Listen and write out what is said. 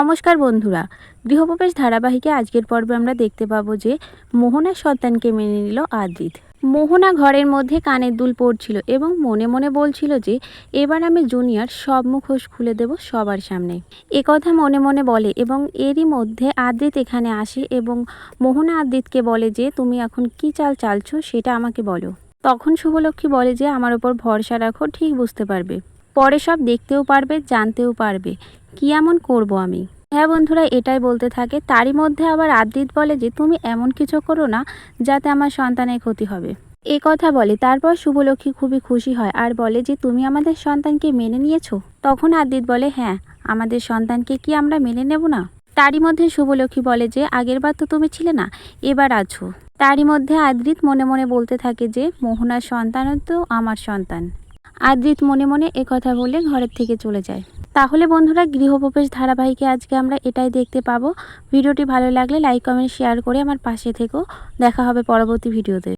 নমস্কার বন্ধুরা। গৃহপ্রবেশ ধারাবাহিকে আজকের পর্বে আমরা দেখতে পাবো যে মোহনার সন্তানকে মেনে নিল আদ্রিত মোহনা ঘরের মধ্যে কানের দুল পড়ছিল এবং মনে মনে বলছিল যে, এবার আমি জুনিয়র সব মুখোশ খুলে দেব সবার সামনে। এ কথা মনে মনে বলে এবং এরই মধ্যে আদ্রিত এখানে আসে এবং মোহনা আদ্রিতকে বলে যে, তুমি এখন কি চাল চালছো সেটা আমাকে বলো। তখন শুভলক্ষ্মী বলে যে, আমার ওপর ভরসা রাখো, ঠিক বুঝতে পারবে। পরে সব দেখতেও পারবে, জানতেও পারবে। কি এমন করব আমি? হ্যাঁ বন্ধুরা, এটাই বলতে থাকে। তারই মধ্যে আবার আদ্রিত বলে যে, তুমি এমন কিছু করো না যাতে আমার সন্তানের ক্ষতি হবে। এ কথা বলে। তারপর শুভলক্ষ্মী খুবই খুশি হয় আর বলে যে, তুমি আমাদের সন্তানকে মেনে নিয়েছো? তখন আদ্রিত বলে হ্যাঁ আমাদের সন্তানকে কি আমরা মেনে নেব না? তারই মধ্যে শুভলক্ষ্মী বলে যে আগেরবার তো তুমি ছিলে না, এবার আছো। তারই মধ্যে আদ্রিত মনে মনে বলতে থাকে যে, মোহনার সন্তানও তো আমার সন্তান। আদ্রিত মনে মনে এ কথা বলে ঘরের থেকে চলে যায়। তাহলে বন্ধুরা, গৃহপ্রবেশ ধারাবাহিকে আজকে আমরা এটাই দেখতে পাবো। ভিডিওটি ভালো লাগলে লাইক কমেন্ট শেয়ার করে আমার পাশে থেকেও দেখা হবে পরবর্তী ভিডিওতে।